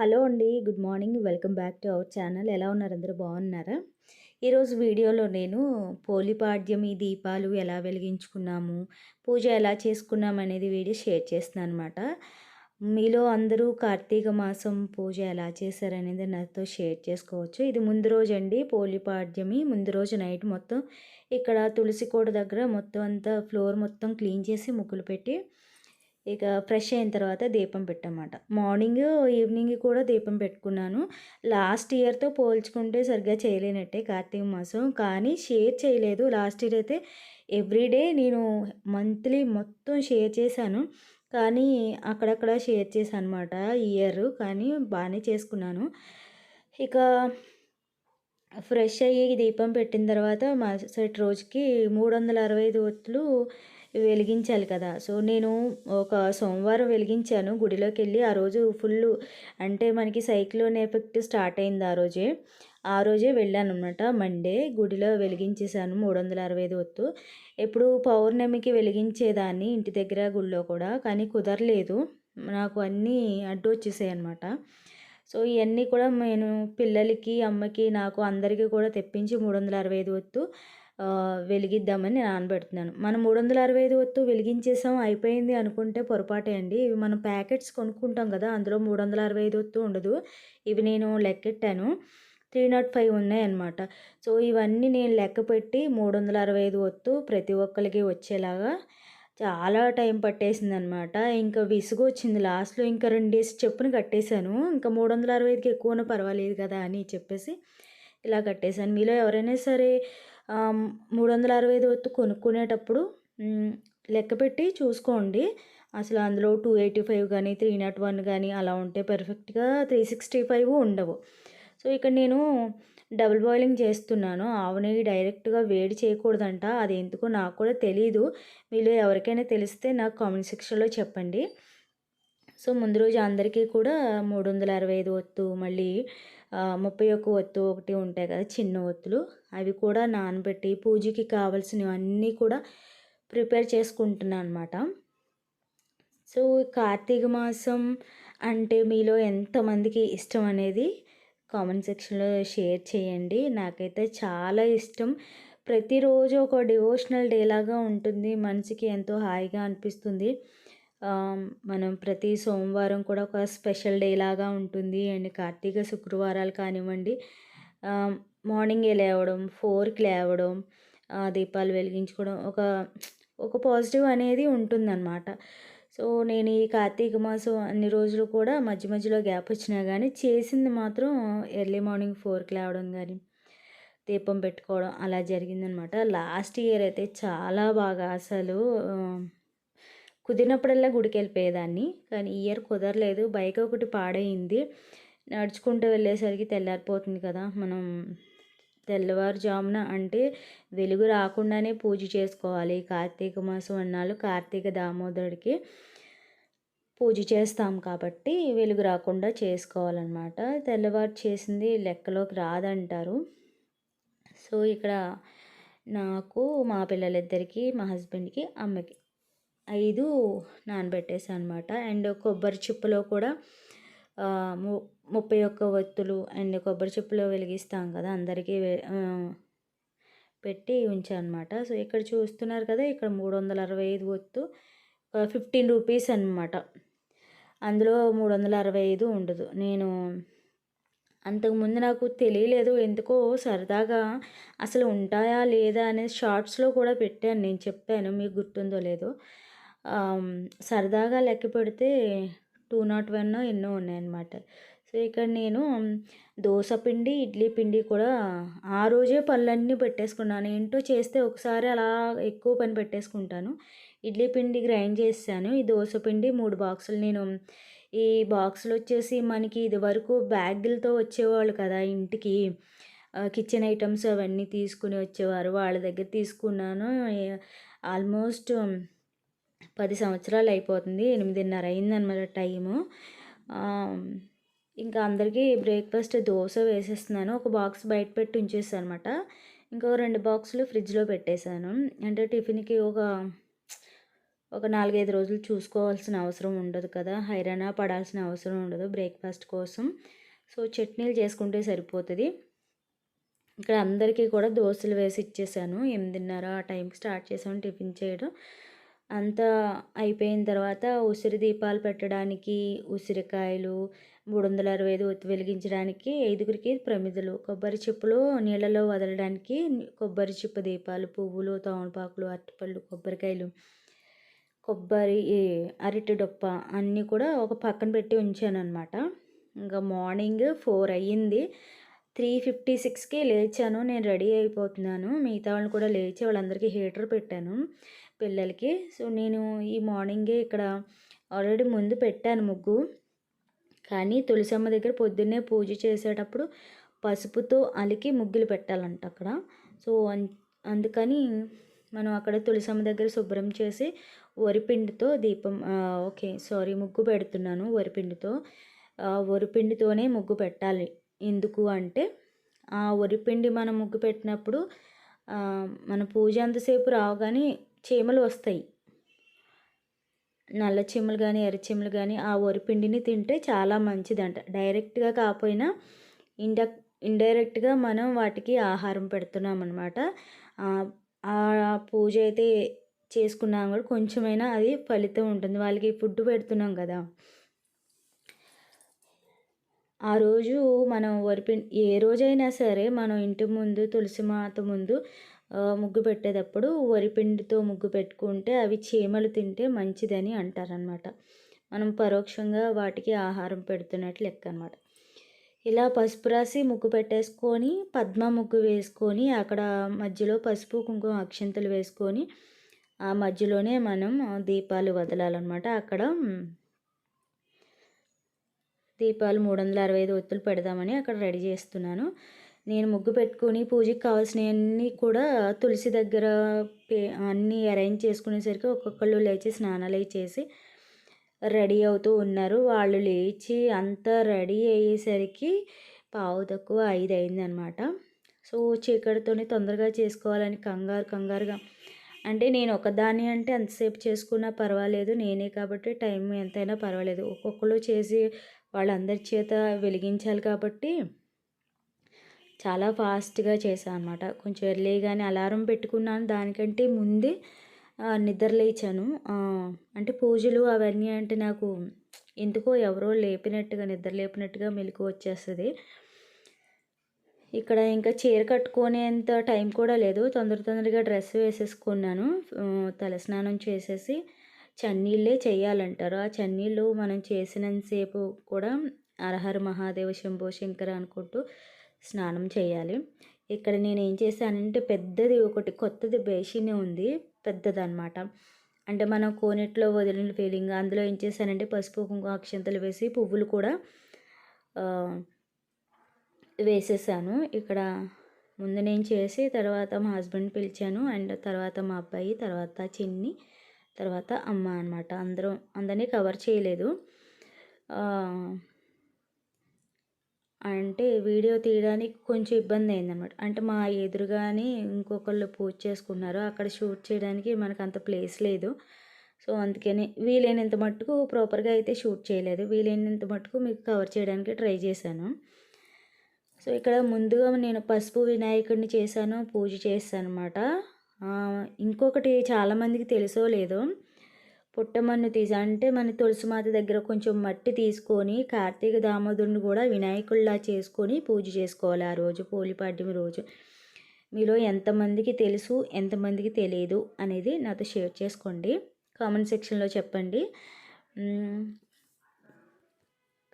Hello అండి good morning. Welcome back to our channel. ఎలా ఉన్నారు? అందరూ బాగున్నారా? ఈరోజు వీడియోలో నేను పోలిపాడ్యమి దీపాలు ఎలా వెలిగించుకున్నాము పూజ ఎలా చేసుకున్నాం అనేది వీడియో షేర్ చేస్తున్నాను అనమాట మీలో అందరూ కార్తీక మాసం పూజ ఎలా చేశారనేది నాతో షేర్ చేసుకోవచ్చు. ఇది ముందు రోజు అండి పోలిపాడ్యమి. ముందు రోజు నైట్ మొత్తం ఇక్కడ తులసి కోట దగ్గర మొత్తం అంతా ఫ్లోర్ మొత్తం క్లీన్ చేసి ముగ్గులు పెట్టి ఇక ఫ్రెష్ అయిన తర్వాత దీపం పెట్టమాట. మార్నింగ్ ఈవినింగ్ కూడా దీపం పెట్టుకున్నాను. లాస్ట్ ఇయర్తో పోల్చుకుంటే సరిగ్గా చేయలేనట్టే కార్తీక మాసం. కానీ షేర్ చేయలేదు. లాస్ట్ ఇయర్ అయితే ఎవ్రీడే నేను మంత్లీ మొత్తం షేర్ చేశాను. కానీ అక్కడక్కడ షేర్ చేశాను అనమాట ఇయర్. కానీ బాగానే చేసుకున్నాను. ఇక ఫ్రెష్ అయ్యి దీపం పెట్టిన తర్వాత మరుసటి రోజుకి మూడు వందల అరవై ఐదు ఒత్తులు వెలిగించాలి కదా. సో నేను ఒక సోమవారం వెలిగించాను. గుడిలోకి వెళ్ళి ఆ రోజు ఫుల్ అంటే మనకి సైక్లోన్ ఎఫెక్ట్ స్టార్ట్ అయింది ఆ రోజే. ఆ రోజే వెళ్ళాను అనమాట మండే గుడిలో వెలిగించేసాను మూడు వందల అరవై ఐదు వత్తు ఎప్పుడు పౌర్ణమికి వెలిగించేదాన్ని ఇంటి దగ్గర గుడిలో కూడా కానీ కుదరలేదు. నాకు అన్నీ అడ్డు వచ్చేసాయి అనమాట సో ఇవన్నీ కూడా నేను పిల్లలకి అమ్మకి నాకు అందరికీ కూడా తెప్పించి మూడు వందల అరవై ఐదు వత్తు వెలిగిద్దామని నేను నానబెడుతున్నాను మనం మూడు వందల అరవై ఐదు వత్తు వెలిగించేసాం అయిపోయింది అనుకుంటే పొరపాటే అండి. ఇవి మనం ప్యాకెట్స్ కొనుక్కుంటాం కదా అందులో మూడు వందల అరవై ఐదు వత్తు ఉండదు. ఇవి నేను లెక్కెట్టాను. త్రీ నాట్ ఫైవ్ ఉన్నాయన్నమాట. సో ఇవన్నీ నేను లెక్క పెట్టి మూడు వందల అరవై ఐదు వత్తు ప్రతి ఒక్కరికి వచ్చేలాగా చాలా టైం పట్టేసింది అనమాట ఇంకా విసుగు వచ్చింది లాస్ట్లో. ఇంకా రెండు డేస్ చెప్పున కట్టేశాను. ఇంకా మూడు వందల అరవై ఐదుకి ఎక్కువనే పర్వాలేదు కదా అని చెప్పేసి ఇలా కట్టేశాను. మీలో ఎవరైనా సరే మూడు వందల అరవై ఐదు వత్తు కొనుక్కునేటప్పుడు లెక్క పెట్టి చూసుకోండి. అసలు అందులో టూ ఎయిటీ ఫైవ్ కానీ త్రీ నాట్ వన్ కానీ అలా ఉంటే పర్ఫెక్ట్గా త్రీ సిక్స్టీ ఫైవ్ ఉండవు. సో ఇక్కడ నేను డబుల్ బాయిలింగ్ చేస్తున్నాను. ఆవు నెయ్యి డైరెక్ట్గా వేడి చేయకూడదంట. అది ఎందుకో నాకు కూడా తెలీదు. వీళ్ళు ఎవరికైనా తెలిస్తే నాకు కామెంట్ సెక్షన్లో చెప్పండి. సో ముందు రోజు అందరికీ కూడా మూడు వందల అరవై ఐదు వత్తు మళ్ళీ ముప్పై ఒక్క ఒత్తు ఒకటి ఉంటాయి కదా చిన్న ఒత్తులు. అవి కూడా నానబెట్టి పూజకి కావలసినవన్నీ కూడా ప్రిపేర్ చేసుకుంటున్నాను అనమాట సో కార్తీక మాసం అంటే మీలో ఎంతమందికి ఇష్టం అనేది కామెంట్ సెక్షన్లో షేర్ చేయండి. నాకైతే చాలా ఇష్టం. ప్రతిరోజు ఒక డివోషనల్ డే లాగా ఉంటుంది. మనసుకి ఎంతో హాయిగా అనిపిస్తుంది. మనం ప్రతి సోమవారం కూడా ఒక స్పెషల్ డే లాగా ఉంటుంది. అండ్ కార్తీక శుక్రవారాలు కానివ్వండి మార్నింగే లేవడం ఫోర్కి లేవడం దీపాలు వెలిగించుకోవడం ఒక ఒక పాజిటివ్ అనేది ఉంటుందన్నమాట. సో నేను ఈ కార్తీక మాసం అన్ని రోజులు కూడా మధ్య మధ్యలో గ్యాప్ వచ్చినా కానీ చేసింది మాత్రం ఎర్లీ మార్నింగ్ ఫోర్కి లేవడం కానీ దీపం పెట్టుకోవడం అలా జరిగిందనమాట లాస్ట్ ఇయర్ అయితే చాలా బాగా అసలు కుదిరినప్పుడల్లా గుడికి వెళ్ళిపోయేదాన్ని కానీ ఇయర్ కుదరలేదు. బైక్ ఒకటి పాడైంది. నడుచుకుంటూ వెళ్ళేసరికి తెల్లారిపోతుంది కదా. మనం తెల్లవారుజామున అంటే వెలుగు రాకుండానే పూజ చేసుకోవాలి. కార్తీక మాసం అన్నాళ్ళు కార్తీక దామోదరుడికి పూజ చేస్తాం కాబట్టి వెలుగు రాకుండా చేసుకోవాలన్నమాట. తెల్లవారు చేసింది లెక్కలోకి రాదంటారు. సో ఇక్కడ నాకు మా పిల్లలిద్దరికీ మా హస్బెండ్కి అమ్మకి ఐదు నానబెట్టేసాను అనమాట అండ్ కొబ్బరి చిప్పలో కూడా ము ముప్పై ఒక్క ఒత్తులు అండ్ కొబ్బరి చిప్పలో వెలిగిస్తాం కదా అందరికీ పెట్టి ఉంచాను అనమాట సో ఇక్కడ చూస్తున్నారు కదా ఇక్కడ మూడు వందల అరవై ఐదు ఒత్తు ఫిఫ్టీన్ రూపీస్ అనమాట అందులో మూడు వందల అరవై ఐదు ఉండదు. నేను అంతకుముందు నాకు తెలియలేదు ఎందుకో సరదాగా అసలు ఉంటాయా లేదా అనేది షార్ట్స్లో కూడా పెట్టాను నేను చెప్పాను మీకు గుర్తుందో లేదో. సరదాగా లెక్క పెడితే టూ నాట్ వన్ ఎన్నో ఉన్నాయన్నమాట. సో ఇక్కడ నేను దోశ పిండి ఇడ్లీ పిండి కూడా ఆ రోజే పళ్ళన్నీ పెట్టేసుకున్నాను. ఏంటో చేస్తే ఒకసారి అలా ఎక్కువ పని పెట్టేసుకుంటాను. ఇడ్లీ పిండి గ్రైండ్ చేశాను ఈ దోశ పిండి మూడు బాక్సులు. నేను ఈ బాక్సులు వచ్చేసి మనకి ఇది వరకు బ్యాగులతో వచ్చేవాళ్ళు కదా ఇంటికి. కిచెన్ ఐటమ్స్ అవన్నీ తీసుకుని వచ్చేవారు. వాళ్ళ దగ్గర తీసుకున్నాను. ఆల్మోస్ట్ పది సంవత్సరాలు అయిపోతుంది ఎనిమిదిన్నర అయిందనమాట టైము. ఇంకా అందరికీ బ్రేక్ఫాస్ట్ దోశ వేసేస్తున్నాను ఒక బాక్స్ బయట పెట్టి ఉంచేసాను అనమాట ఇంకో రెండు బాక్సులు ఫ్రిడ్జ్లో పెట్టేశాను. అంటే టిఫిన్కి ఒక ఒక నాలుగైదు రోజులు చూసుకోవాల్సిన అవసరం ఉండదు కదా హైరాణ పడాల్సిన అవసరం ఉండదు బ్రేక్ఫాస్ట్ కోసం. సో చట్నీలు చేసుకుంటే సరిపోతుంది. ఇక్కడ అందరికీ కూడా దోశలు వేసి ఇచ్చేసాను ఎనిమిదిన్నర ఆ టైంకి స్టార్ట్ చేసాను టిఫిన్ చేయడం. అంతా అయిపోయిన తర్వాత ఉసిరి దీపాలు పెట్టడానికి ఉసిరికాయలు మూడు వందల అరవై ఐదు ఒత్తి వెలిగించడానికి ఐదుగురికి ప్రమిదలు. కొబ్బరి చిప్పలు నీళ్ళలో వదలడానికి కొబ్బరి చిప్ప దీపాలు పువ్వులు తమలపాకులు అరటిపళ్ళు కొబ్బరికాయలు కొబ్బరి అరటి డొప్ప అన్నీ కూడా ఒక పక్కన పెట్టి ఉంచాను అనమాట ఇంకా మార్నింగ్ ఫోర్ అయ్యింది. త్రీ ఫిఫ్టీ సిక్స్కి లేచాను. నేను రెడీ అయిపోతున్నాను. మిగతా వాళ్ళు కూడా లేచి వాళ్ళందరికీ హీటర్ పెట్టాను. పిల్లలకి. సో నేను ఈ మార్నింగే ఇక్కడ ఆల్రెడీ ముందు పెట్టాను ముగ్గు. కానీ తులసమ్మ దగ్గర పొద్దున్నే పూజ చేసేటప్పుడు పసుపుతో అలికి ముగ్గులు పెట్టాలంట అక్కడ. సో అందుకని మనం అక్కడ తులసమ్మ దగ్గర శుభ్రం చేసి వరిపిండితో దీపం ఓకే సారీ ముగ్గు పెడుతున్నాను వరిపిండితో. వరిపిండితోనే ముగ్గు పెట్టాలి. ఎందుకు అంటే ఆ వరిపిండి మనం ముగ్గు పెట్టినప్పుడు మన పూజ అంతసేపు రావు కానీ చీమలు వస్తాయి. నల్ల చీమలు కానీ ఎర్ర చీమలు కానీ ఆ వరిపిండిని తింటే చాలా మంచిదంట. డైరెక్ట్గా కాకపోయినా ఇండక్ ఇండైరెక్ట్గా మనం వాటికి ఆహారం పెడుతున్నాం అనమాట ఆ పూజ అయితే చేసుకున్నాం కూడా కొంచెమైనా అది ఫలితం ఉంటుంది. వాళ్ళకి ఫుడ్ పెడుతున్నాం కదా. ఆ రోజు మనం వరిపిండి ఏ రోజైనా సరే మనం ఇంటి ముందు తులసి మాత ముందు ముగ్గు పెట్టేటప్పుడు వరిపిండితో ముగ్గు పెట్టుకుంటే అవి చీమలు తింటే మంచిదని అంటారనమాట మనం పరోక్షంగా వాటికి ఆహారం పెడుతున్నట్లు లెక్క అనమాట ఇలా పసుపు రాసి ముగ్గు పెట్టేసుకొని పద్మ ముగ్గు వేసుకొని అక్కడ మధ్యలో పసుపు కుంకుమ అక్షంతలు వేసుకొని ఆ మధ్యలోనే మనం దీపాలు వదలాలన్నమాట. అక్కడ దీపాలు మూడు వందల అరవై ఐదు ఒత్తులు పెడదామని అక్కడ రెడీ చేస్తున్నాను. నేను ముగ్గు పెట్టుకుని పూజకి కావాల్సినవన్నీ కూడా తులసి దగ్గర అన్నీ అరేంజ్ చేసుకునేసరికి ఒక్కొక్కళ్ళు లేచి స్నానాలు చేసి రెడీ అవుతూ ఉన్నారు. వాళ్ళు లేచి అంతా రెడీ అయ్యేసరికి పావు తక్కువ ఐదు అయిందనమాట సో చీకటితోనే తొందరగా చేసుకోవాలని కంగారు కంగారుగా. అంటే నేను ఒకదాన్ని అంటే ఎంతసేపు చేసుకున్నా పర్వాలేదు. నేనే కాబట్టి టైం ఎంతైనా పర్వాలేదు. ఒక్కొక్కరు చేసి వాళ్ళందరి చేత వెలిగించాలి కాబట్టి చాలా ఫాస్ట్గా చేశాను అనమాట కొంచెం ఎర్లీగానే అలారం పెట్టుకున్నాను. దానికంటే ముందే నిద్ర లేచాను. అంటే పూజలు అవన్నీ అంటే నాకు ఎందుకో ఎవరో లేపినట్టుగా నిద్ర లేపినట్టుగా మెలకు వచ్చేస్తుంది. ఇక్కడ ఇంకా చీర కట్టుకునేంత టైం కూడా లేదు. తొందర తొందరగా డ్రెస్ వేసేసుకున్నాను. తలస్నానం చేసేసి చన్నీళ్ళే చేయాలంటారు. ఆ చన్నీళ్ళు మనం చేసినంతసేపు కూడా అరహర మహాదేవ శంభో శంకర అనుకుంటూ స్నానం చేయాలి. ఇక్కడ నేను ఏం చేశానంటే పెద్దది ఒకటి కొత్తది బేసిన్ ఉంది పెద్దదనమాట అంటే మనం కోనెట్లో వదిలిన ఫీలింగ్ అందులో ఏం చేశానంటే పసుపు కుంకుమ అక్షంతలు వేసి పువ్వులు కూడా వేసేసాను. ఇక్కడ ముందు నేను చేసి తర్వాత మా హస్బెండ్ పిలిచాను. అండ్ తర్వాత మా అబ్బాయి తర్వాత చిన్ని తర్వాత అమ్మ అనమాట అందరం అందరినీ కవర్ చేయలేదు. అంటే వీడియో తీయడానికి కొంచెం ఇబ్బంది అయిందనమాట. అంటే మా ఎదురుగానే ఇంకొకళ్ళు పూజ చేసుకున్నారు అక్కడ షూట్ చేయడానికి మనకు అంత ప్లేస్ లేదు. సో అందుకని వీలైనంత మట్టుకు ప్రాపర్గా అయితే షూట్ చేయలేదు. వీలైనంత మట్టుకు మీకు కవర్ చేయడానికి ట్రై చేశాను. సో ఇక్కడ ముందుగా నేను పసుపు వినాయకుడిని చేశాను పూజ చేశాను అనమాట ఇంకొకటి చాలామందికి తెలుసో లేదో పుట్టమన్ను తీసి అంటే మన తులసి మాత దగ్గర కొంచెం మట్టి తీసుకొని కార్తీక దామోదరుని కూడా వినాయకుల్లా చేసుకొని పూజ చేసుకోవాలి ఆ రోజు పోలిపాడ్యమి రోజు. మీలో ఎంతమందికి తెలుసు ఎంతమందికి తెలియదు అనేది నాతో షేర్ చేసుకోండి. కామెంట్ సెక్షన్లో చెప్పండి.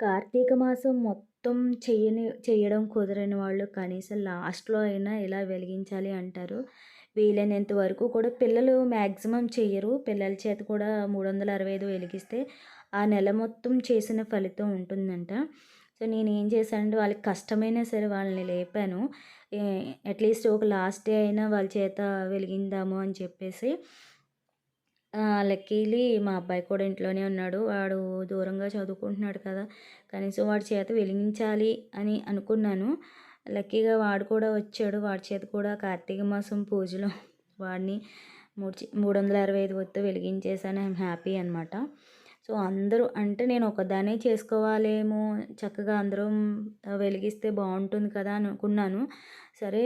కార్తీక మాసం మొత్తం చేయని చేయడం కుదరని వాళ్ళు కనీసం లాస్ట్లో అయినా ఇలా వెలిగించాలి అంటారు? వీలైనంత వరకు కూడా పిల్లలు మ్యాక్సిమం చేయరు పిల్లల చేత కూడా మూడు వందల అరవై ఐదు వెలిగిస్తే ఆ నెల మొత్తం చేసిన ఫలితం ఉంటుందంట. సో నేను ఏం చేశానంటే వాళ్ళకి కష్టమైనా సరే వాళ్ళని లేపాను. అట్లీస్ట్ ఒక లాస్ట్ డే అయినా వాళ్ళ చేత వెలిగిందాము అని చెప్పేసి లక్కీలీ మా అబ్బాయి కూడా ఇంట్లోనే ఉన్నాడు. వాడు దూరంగా చదువుకుంటున్నాడు కదా కనీసం వాడి చేత వెలిగించాలి అని అనుకున్నాను. లక్కీగా వాడు కూడా వచ్చాడు. వాడి చేత కూడా కార్తీక మాసం పూజలో వాడిని మూడు మూడు వందల అరవై ఐదు ఒత్తు వెలిగించేసాను ఐఎమ్ హ్యాపీ అనమాట సో అందరూ అంటే నేను ఒకదానే చేసుకోవాలేమో చక్కగా అందరం వెలిగిస్తే బాగుంటుంది కదా అనుకున్నాను. సరే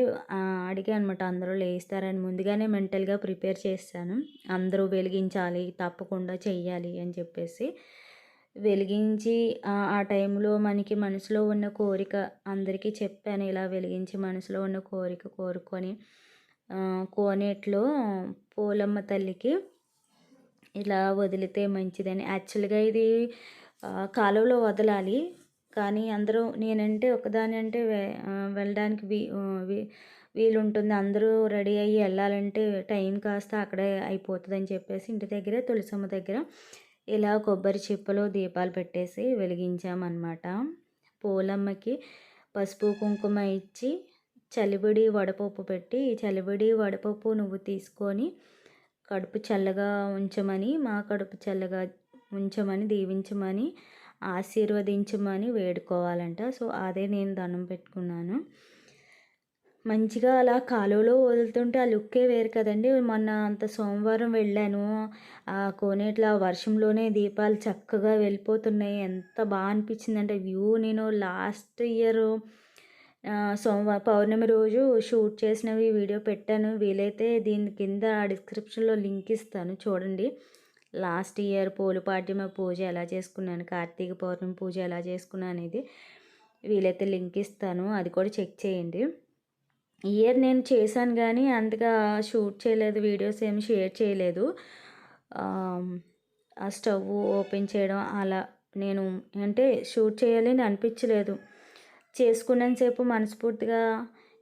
అడిగా అనమాట అందరూ లేస్తారని ముందుగానే మెంటల్గా ప్రిపేర్ చేస్తాను. అందరూ వెలిగించాలి తప్పకుండా చెయ్యాలి అని చెప్పేసి. వెలిగించి ఆ టైంలో మనకి మనసులో ఉన్న కోరిక అందరికీ చెప్పాను. ఇలా వెలిగించి మనసులో ఉన్న కోరిక కోరుకొని కోనేట్లో పోలమ్మ తల్లికి ఇలా వదిలితే మంచిదని. యాక్చువల్గా ఇది కాలువలో వదలాలి. కానీ అందరూ నేనంటే ఒకదాని అంటే వెళ్ళడానికి వీ వీలు ఉంటుంది అందరూ రెడీ అయ్యి వెళ్ళాలంటే టైం కాస్త అక్కడే అయిపోతుంది అని చెప్పేసి ఇంటి దగ్గర తులసమ్మ దగ్గర ఇలా కొబ్బరి చిప్పలో దీపాలు పెట్టేసి వెలిగించామన్నమాట. పూలమ్మకి పసుపు కుంకుమ ఇచ్చి చలిబడి వడపప్పు పెట్టి చలిబడి వడపప్పు నువ్వు తీసుకొని కడుపు చల్లగా ఉంచమని మా కడుపు చల్లగా ఉంచమని దీవించమని ఆశీర్వదించమని వేడుకోవాలంట. సో అదే నేను దండం పెట్టుకున్నాను. మంచిగా అలా కాలువలో వదులుతుంటే ఆ లుక్కే వేరు కదండి. మొన్న అంత సోమవారం వెళ్ళాను. ఆ కోనేట్ల వర్షంలోనే దీపాలు చక్కగా వెళ్ళిపోతున్నాయి. ఎంత బాగా అనిపించిందంటే వ్యూ. నేను లాస్ట్ ఇయర్ సోమవారం పౌర్ణమి రోజు షూట్ చేసినవి వీడియో పెట్టాను. వీలైతే దీని కింద డిస్క్రిప్షన్లో లింక్ ఇస్తాను చూడండి. లాస్ట్ ఇయర్ పోలుపాడ్యమ పూజ ఎలా చేసుకున్నాను కార్తీక పౌర్ణమి పూజ ఎలా చేసుకున్నాను అనేది వీలైతే లింక్ ఇస్తాను. అది కూడా చెక్ చేయండి. ఇయర్ నేను చేశాను కానీ అంతగా షూట్ చేయలేదు వీడియోస్ ఏమి షేర్ చేయలేదు. ఆ స్టవ్ ఓపెన్ చేయడం అలా నేను అంటే షూట్ చేయాలని అనిపించలేదు. చేసుకున్నంతసేపు మనస్ఫూర్తిగా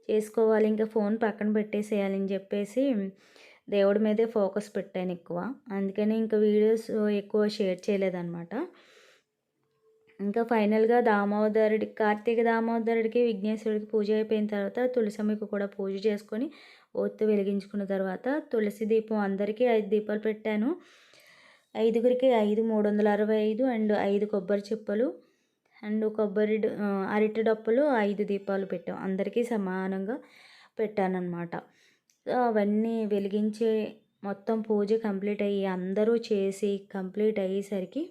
చేసుకోవాలి ఇంకా ఫోన్ పక్కన పెట్టేసేయాలని చెప్పేసి దేవుడి మీదే ఫోకస్ పెట్టాను ఎక్కువ. అందుకని ఇంకా వీడియోస్ ఎక్కువ షేర్ చేయలేదన్నమాట. ఇంకా ఫైనల్గా దామోదరుడి కార్తీక దామోదరుడికి విఘ్నేశ్వరుడికి పూజ అయిపోయిన తర్వాత తులసమ్మకి కూడా పూజ చేసుకొని ఒత్తు వెలిగించుకున్న తర్వాత తులసి దీపం అందరికీ ఐదు దీపాలు పెట్టాను. ఐదుగురికి ఐదు మూడు వందల అరవై ఐదు అండ్ ఐదు కొబ్బరి చిప్పలు అండ్ కొబ్బరి అరటి డప్పులు ఐదు దీపాలు పెట్టాం. అందరికీ సమానంగా పెట్టానన్నమాట. అవన్నీ వెలిగించే మొత్తం పూజ కంప్లీట్ అయ్యి అందరూ చేసి కంప్లీట్ అయ్యేసరికి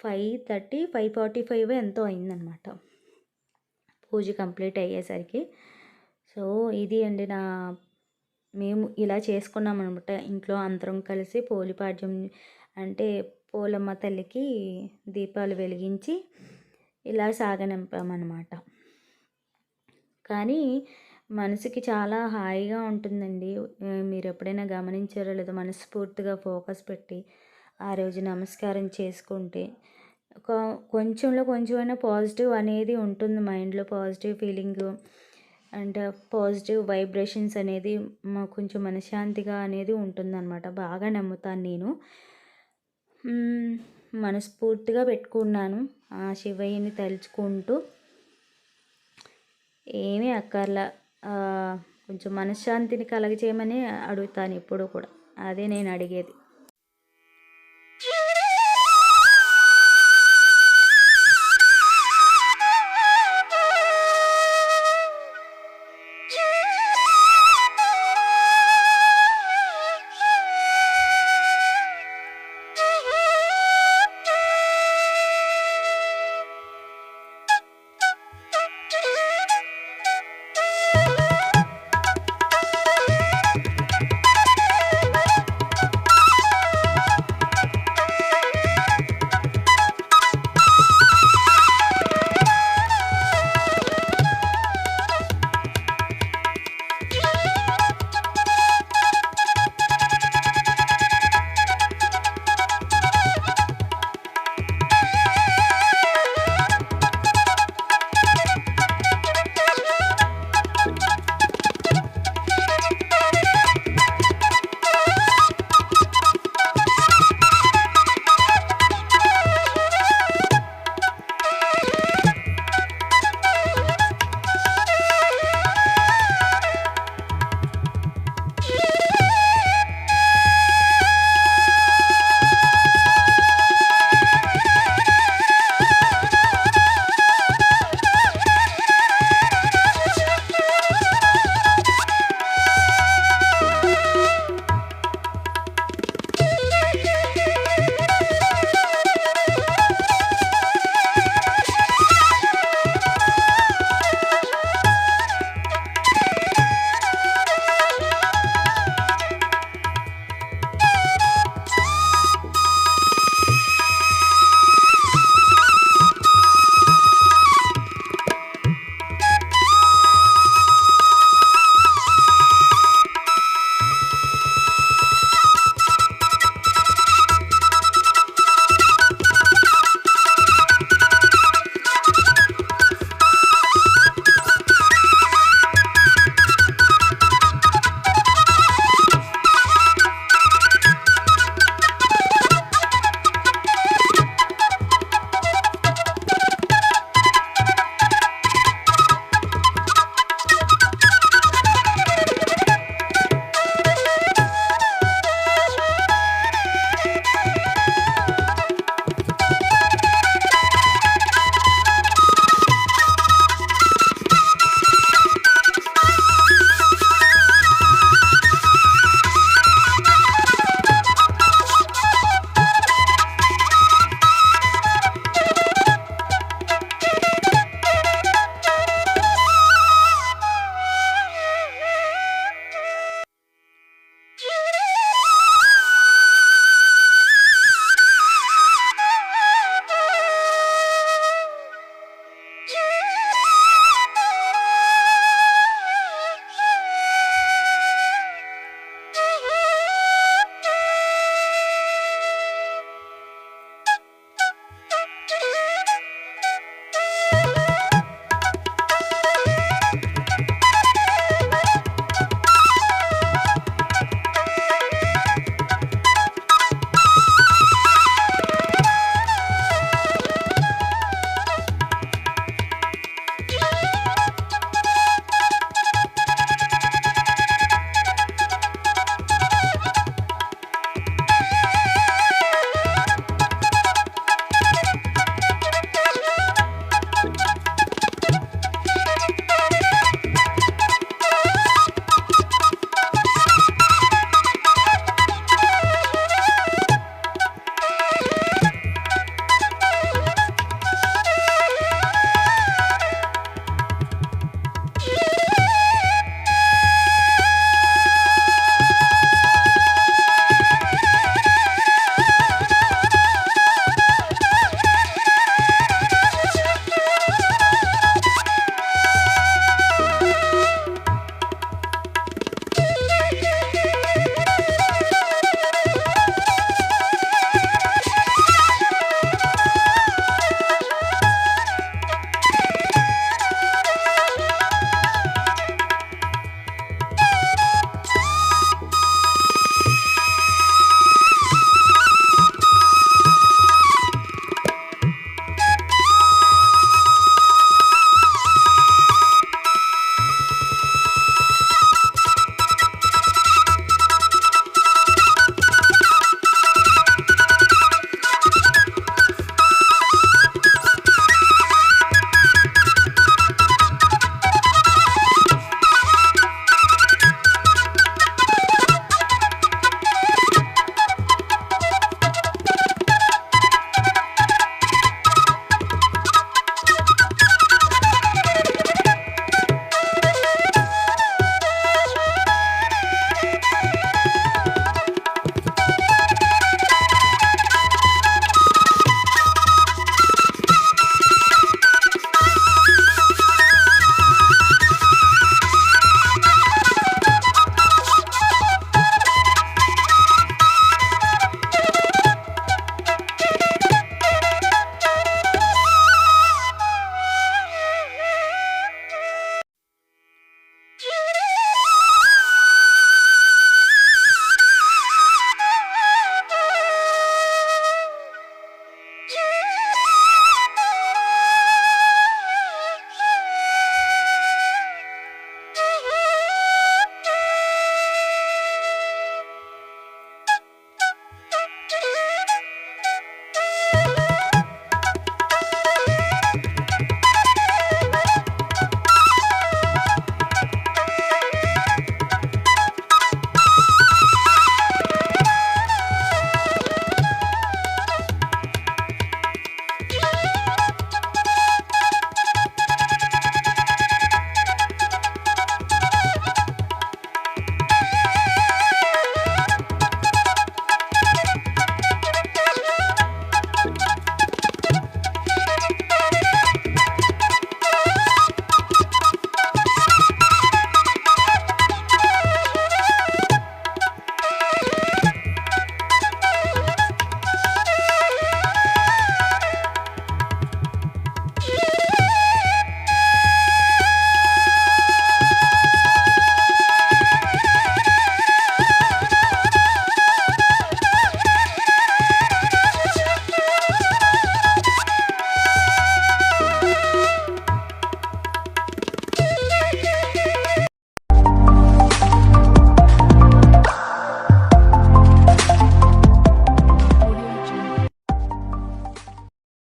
five thirty five forty five ఎంతో అయిందనమాట. పూజ కంప్లీట్ అయ్యేసరికి. సో ఇది అండి నా మేము ఇలా చేసుకున్నాం అనమాట ఇంట్లో అందరం కలిసి పోలిపాడ్యం అంటే పోలమ్మ తల్లికి దీపాలు వెలిగించి ఇలా సాగనింపామన్నమాట కానీ మనసుకి చాలా హాయిగా ఉంటుందండి. మీరు ఎప్పుడైనా గమనించారో లేదో మనస్ఫూర్తిగా ఫోకస్ పెట్టి ఆ రోజు నమస్కారం చేసుకుంటే కొంచెంలో కొంచెమైనా పాజిటివ్ అనేది ఉంటుంది మైండ్లో positive feeling. And positive vibrations అనేది కొంచెం మనశ్శాంతిగా అనేది ఉంటుందన్నమాట. బాగా నమ్ముతాను నేను. మనస్ఫూర్తిగా పెట్టుకున్నాను. ఆ శివయ్యని తలుచుకుంటూ ఏమీ అక్కర్లా. కొంచెం మనశ్శాంతిని కలగచేయమని అడుగుతాను ఎప్పుడు కూడా. అదే నేను అడిగేది.